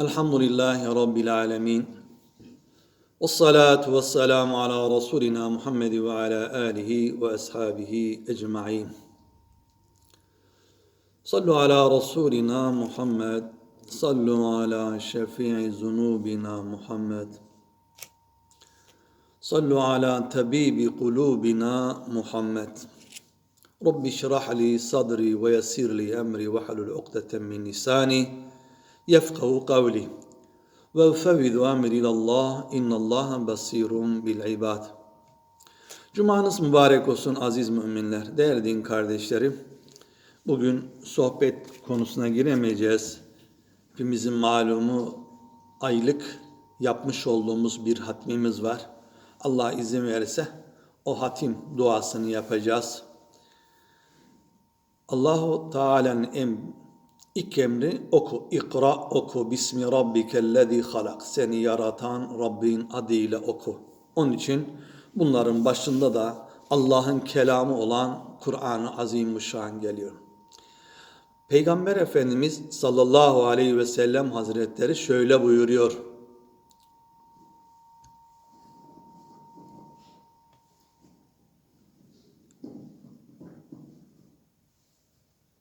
Elhamdülillahi Rabbil alemin. Ve salatu ve selamu ala Resulina Muhammed ve ala alihi ve ashabihi ecma'in. Sallu ala Resulina Muhammed. Sallu ala şefii zunubina Muhammed. Sallu ala tabibi kulubina Muhammed. Rabbi şrah li sadri ve yessir li emri yefkahu kavli. Ve ufevvidu emri ilallah innallaha basirun bil ibad. Cumanız mübarek olsun aziz müminler, değerli din kardeşlerim. Bugün sohbet konusuna giremeyeceğiz. Hepimizin malumu aylık yapmış olduğumuz bir hatmimiz var. Allah izin verirse o hatim duasını yapacağız. Allahu Teala'nın em, ilk emri oku, ikra oku, bismi rabbikellezi halak. Seni yaratan Rabbin adıyla oku. Onun için bunların başında da Allah'ın kelamı olan Kur'an-ı Azimüşşan geliyor. Peygamber Efendimiz sallallahu aleyhi ve sellem hazretleri şöyle buyuruyor.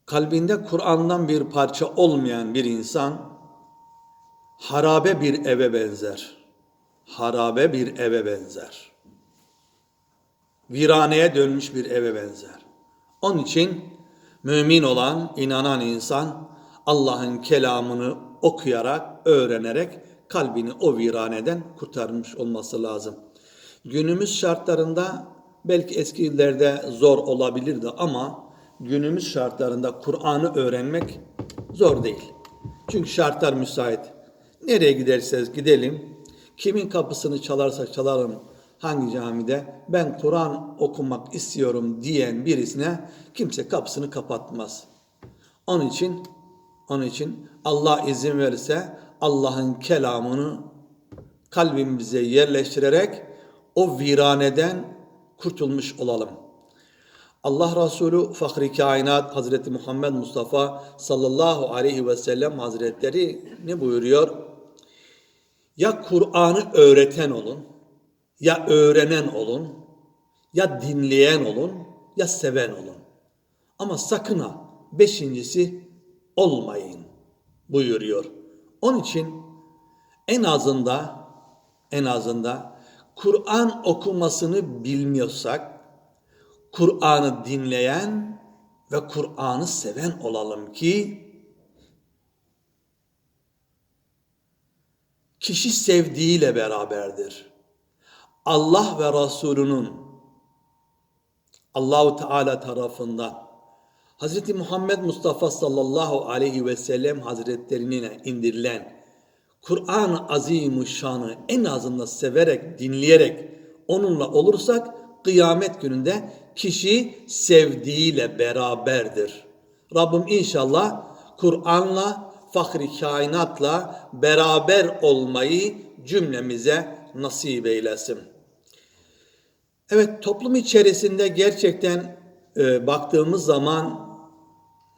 Kalbinde Kur'an'dan bir parça olmayan bir insan harabe bir eve benzer. Harabe bir eve benzer. Viraneye dönmüş bir eve benzer. Onun için mümin olan, inanan insan Allah'ın kelamını okuyarak, öğrenerek kalbini o viraneden kurtarmış olması lazım. Günümüz şartlarında belki eski yıllarda zor olabilirdi ama günümüz şartlarında Kur'an'ı öğrenmek zor değil. Çünkü şartlar müsait. Nereye giderseniz gidelim, kimin kapısını çalarsa çalalım, hangi camide ben Kur'an okumak istiyorum diyen birisine kimse kapısını kapatmaz. Onun için onun için Allah izin verirse Allah'ın kelamını kalbimize yerleştirerek o viraneden kurtulmuş olalım. Allah Resulü Fahri Kainat Hazreti Muhammed Mustafa sallallahu aleyhi ve sellem Hazretleri ne buyuruyor? Ya Kur'an'ı öğreten olun, ya öğrenen olun, ya dinleyen olun, ya seven olun. Ama sakın ha beşincisi olmayın buyuruyor. Onun için en azında en azında Kur'an okumasını bilmiyorsak Kur'an'ı dinleyen ve Kur'an'ı seven olalım ki kişi sevdiğiyle beraberdir. Allah ve Resulünün Allahu Teala tarafından Hz. Muhammed Mustafa sallallahu aleyhi ve sellem hazretlerine indirilen Kur'an-ı Azimuşşan'ı en azından severek, dinleyerek onunla olursak kıyamet gününde kişi sevdiğiyle beraberdir. Rabbim inşallah Kur'an'la, fahri kainatla beraber olmayı cümlemize nasip eylesin. Evet toplum içerisinde gerçekten e, baktığımız zaman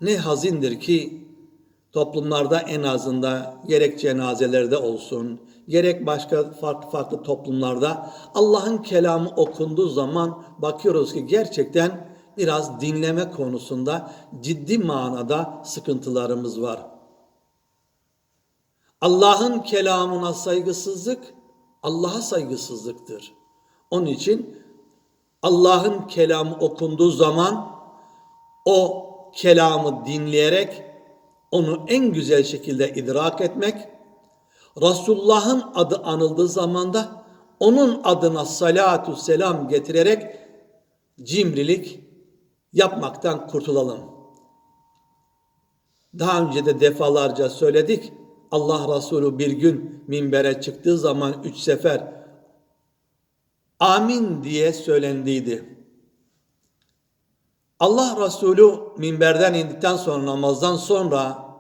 ne hazindir ki toplumlarda en azından gerek cenazelerde olsun, gerek başka farklı farklı toplumlarda Allah'ın kelamı okunduğu zaman bakıyoruz ki gerçekten biraz dinleme konusunda ciddi manada sıkıntılarımız var. Allah'ın kelamına saygısızlık Allah'a saygısızlıktır. Onun için Allah'ın kelamı okunduğu zaman o kelamı dinleyerek onu en güzel şekilde idrak etmek, Resulullah'ın adı anıldığı zamanda onun adına salatu selam getirerek cimrilik yapmaktan kurtulalım. Daha önce de defalarca söyledik. Allah Resulü bir gün minbere çıktığı zaman üç sefer amin diye söylendiydi. Allah Resulü minberden indikten sonra namazdan sonra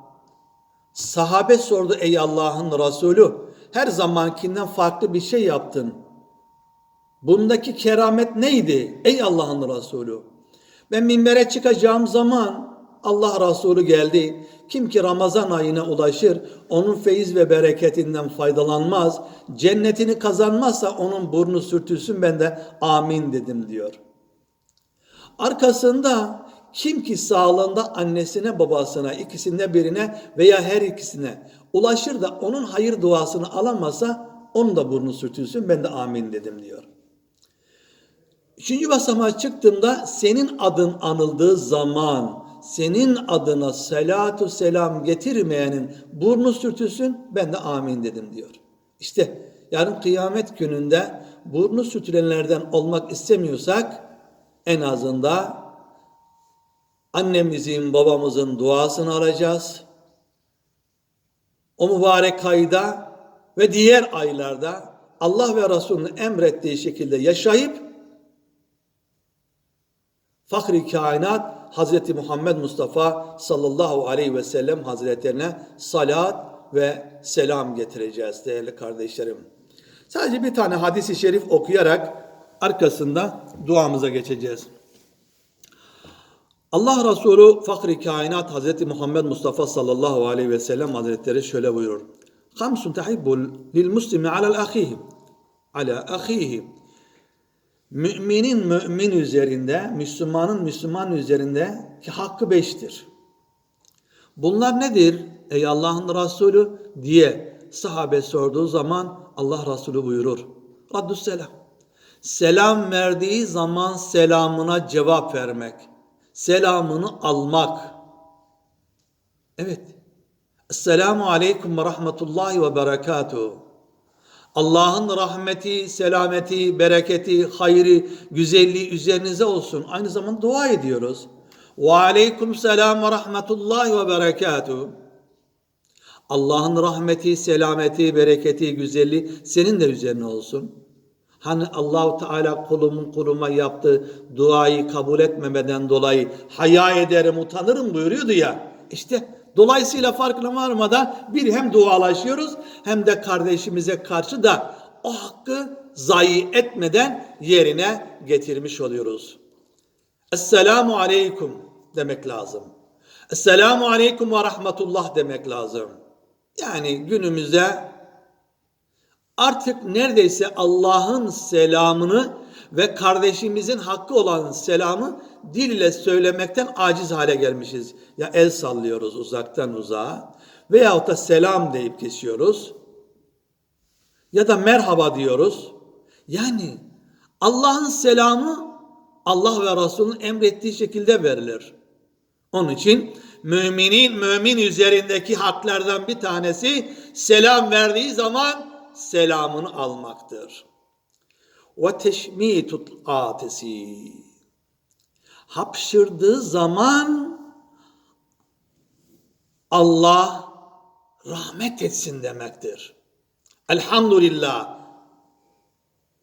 sahabe sordu ey Allah'ın Resulü her zamankinden farklı bir şey yaptın. Bundaki keramet neydi ey Allah'ın Resulü? Ben minbere çıkacağım zaman Allah Resulü geldi. Kim ki Ramazan ayına ulaşır, onun feyiz ve bereketinden faydalanmaz, cennetini kazanmazsa onun burnu sürtülsün ben de amin dedim diyor. Arkasında kim ki sağlığında annesine babasına ikisinde birine veya her ikisine ulaşır da onun hayır duasını alamazsa onun da burnu sürtülsün ben de amin dedim diyor. Üçüncü basamağa çıktığımda senin adın anıldığı zaman senin adına selatu selam getirmeyenin burnu sürtülsün ben de amin dedim diyor. İşte yarın kıyamet gününde burnu sürtülenlerden olmak istemiyorsak en azında annemizin babamızın duasını alacağız. O mübarek ayda ve diğer aylarda Allah ve Resulünün emrettiği şekilde yaşayıp Fahri kainat Hazreti Muhammed Mustafa sallallahu aleyhi ve sellem hazretlerine salat ve selam getireceğiz değerli kardeşlerim. Sadece bir tane hadisi şerif okuyarak arkasında duamıza geçeceğiz. Allah Resulü Fahri Kainat Hazreti Muhammed Mustafa sallallahu aleyhi ve sellem hazretleri şöyle buyurur. Hamsun tahibbul lil muslimi alel ahihi. Ala ahihi. Müminin mümin üzerinde, Müslümanın Müslüman üzerinde ki hakkı beştir. Bunlar nedir ey Allah'ın Resulü diye sahabe sorduğu zaman Allah Resulü buyurur. Raddüsselam. Selam verdiği zaman selamına cevap vermek. Selamını almak. Evet. Esselamu aleyküm ve rahmetullahi ve berekatuhu. Allah'ın rahmeti, selameti, bereketi, hayrı, güzelliği üzerinize olsun. Aynı zamanda dua ediyoruz. Ve aleyküm selam ve rahmetullahi ve berekatuhu. Allah'ın rahmeti, selameti, bereketi, güzelliği senin de üzerine olsun. Hani Allahu Teala kulumun kuluma yaptığı duayı kabul etmemeden dolayı haya ederim, utanırım buyuruyordu ya. İşte dolayısıyla farkına varmadan bir hem dualaşıyoruz hem de kardeşimize karşı da o hakkı zayi etmeden yerine getirmiş oluyoruz. Esselamu aleyküm demek lazım. Esselamu aleyküm ve rahmetullah demek lazım. Yani günümüzde artık neredeyse Allah'ın selamını ve kardeşimizin hakkı olan selamı dil ile söylemekten aciz hale gelmişiz. Ya el sallıyoruz uzaktan uzağa veyahut da selam deyip kesiyoruz. Ya da merhaba diyoruz. Yani Allah'ın selamı Allah ve Resul'ün emrettiği şekilde verilir. Onun için müminin mümin üzerindeki haklardan bir tanesi selam verdiği zaman selamını almaktır. Ve teşmitut atesi. Hapşırdığı zaman Allah rahmet etsin demektir. Elhamdülillah.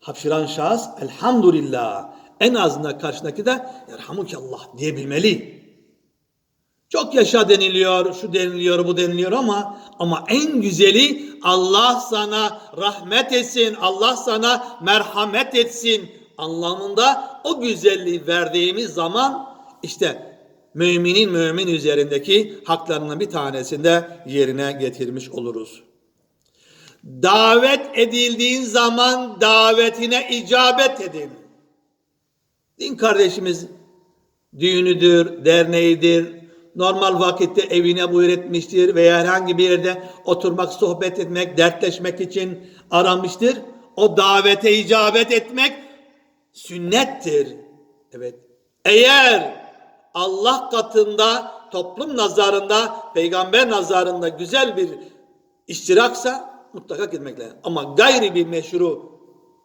Hapşıran şahıs elhamdülillah. En azından karşındaki de yerhamukallah diyebilmeli. Çok yaşa deniliyor, şu deniliyor, bu deniliyor ama ama en güzeli Allah sana rahmet etsin, Allah sana merhamet etsin anlamında o güzelliği verdiğimiz zaman işte müminin mümin üzerindeki haklarının bir tanesinde yerine getirmiş oluruz. Davet edildiğin zaman davetine icabet edin. Din kardeşimiz düğünüdür, derneğidir, normal vakitte evine buyur etmiştir veya herhangi bir yerde oturmak, sohbet etmek, dertleşmek için aramıştır. O davete icabet etmek sünnettir. Evet. Eğer Allah katında, toplum nazarında, peygamber nazarında güzel bir iştiraksa mutlaka gitmek lazım. Ama gayri bir meşru,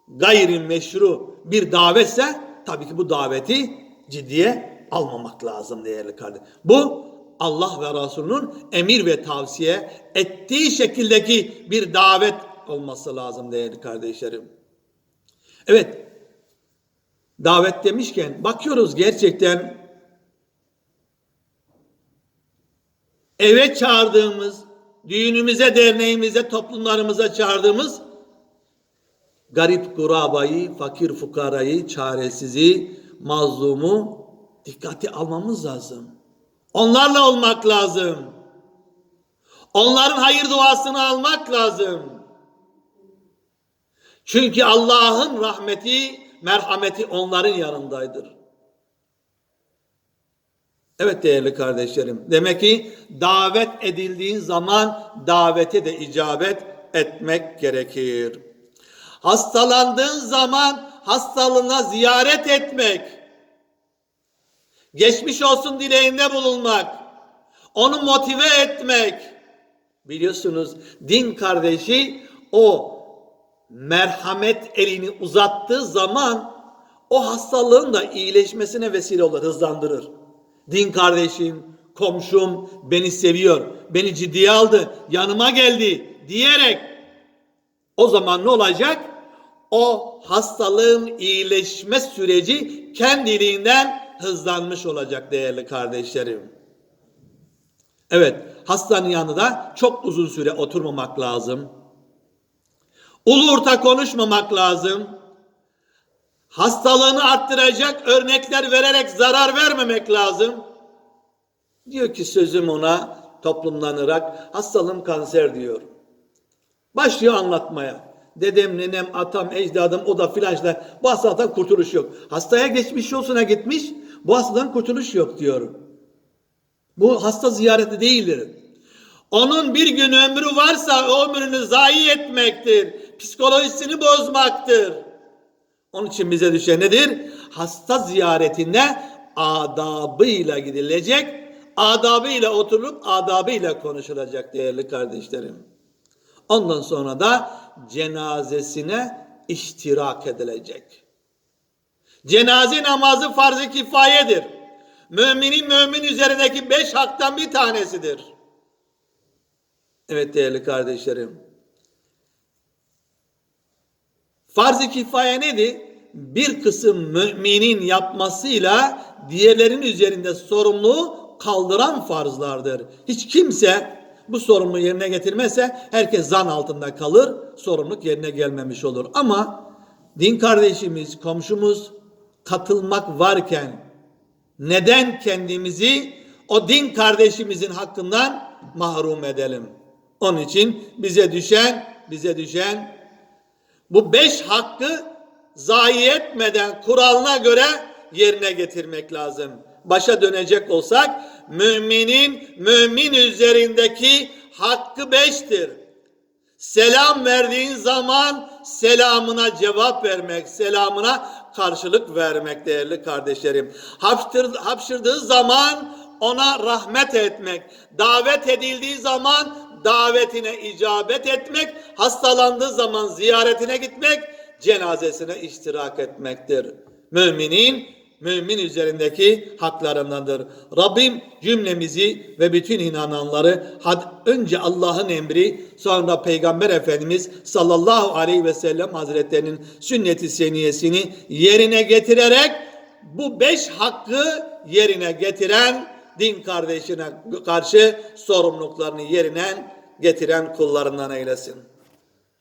gayri meşru bir davetse tabii ki bu daveti ciddiye almamak lazım değerli kardeşim. Bu Allah ve Resulünün emir ve tavsiye ettiği şekildeki bir davet olması lazım değerli kardeşlerim. Evet, davet demişken bakıyoruz gerçekten eve çağırdığımız, düğünümüze, derneğimize, toplumlarımıza çağırdığımız garip kurabayı, fakir fukarayı, çaresizi, mazlumu dikkate almamız lazım. Onlarla olmak lazım. Onların hayır duasını almak lazım. Çünkü Allah'ın rahmeti, merhameti onların yanındaydır. Evet değerli kardeşlerim. Demek ki davet edildiğin zaman davete de icabet etmek gerekir. Hastalandığın zaman hastalığına ziyaret etmek. Geçmiş olsun dileğinde bulunmak. Onu motive etmek. Biliyorsunuz din kardeşi o merhamet elini uzattığı zaman o hastalığın da iyileşmesine vesile olur, hızlandırır. Din kardeşim, komşum beni seviyor, beni ciddiye aldı, yanıma geldi diyerek o zaman ne olacak? O hastalığın iyileşme süreci kendiliğinden hızlanmış olacak değerli kardeşlerim. Evet, hastanın yanında çok uzun süre oturmamak lazım. Ulu orta konuşmamak lazım. Hastalığını arttıracak örnekler vererek zarar vermemek lazım. Diyor ki sözüm ona toplumlanarak hastalığım kanser diyor. Başlıyor anlatmaya. Dedem, nenem, atam, ecdadım, o da filançla bu hastalıktan kurtuluş yok. Hastaya geçmiş yolsuna gitmiş, bu hastadan kurtuluş yok diyor. Bu hasta ziyareti değildir. Onun bir gün ömrü varsa o ömrünü zayi etmektir. Psikolojisini bozmaktır. Onun için bize düşen nedir? Hasta ziyaretine adabıyla gidilecek, adabıyla oturup adabıyla konuşulacak değerli kardeşlerim. Ondan sonra da cenazesine iştirak edilecek. Cenaze namazı farz-ı kifayedir. Müminin mümin üzerindeki beş haktan bir tanesidir. Evet değerli kardeşlerim. Farz-ı kifaye nedir? Bir kısım müminin yapmasıyla diğerlerinin üzerinde sorumluluğu kaldıran farzlardır. Hiç kimse bu sorumluluğu yerine getirmezse herkes zan altında kalır, sorumluluk yerine gelmemiş olur. Ama din kardeşimiz, komşumuz katılmak varken neden kendimizi o din kardeşimizin hakkından mahrum edelim? Onun için bize düşen, bize düşen bu beş hakkı zayi etmeden kuralına göre yerine getirmek lazım. Başa dönecek olsak müminin mümin üzerindeki hakkı beştir. Selam verdiğin zaman selamına cevap vermek, selamına karşılık vermek değerli kardeşlerim. Hapşır, hapşırdığı zaman ona rahmet etmek, davet edildiği zaman davetine icabet etmek, hastalandığı zaman ziyaretine gitmek, cenazesine iştirak etmektir. Müminin mümin üzerindeki haklarındandır. Rabbim cümlemizi ve bütün inananları önce Allah'ın emri sonra Peygamber Efendimiz sallallahu aleyhi ve sellem hazretlerinin sünneti seniyesini yerine getirerek bu beş hakkı yerine getiren din kardeşine karşı sorumluluklarını yerine getiren kullarından eylesin.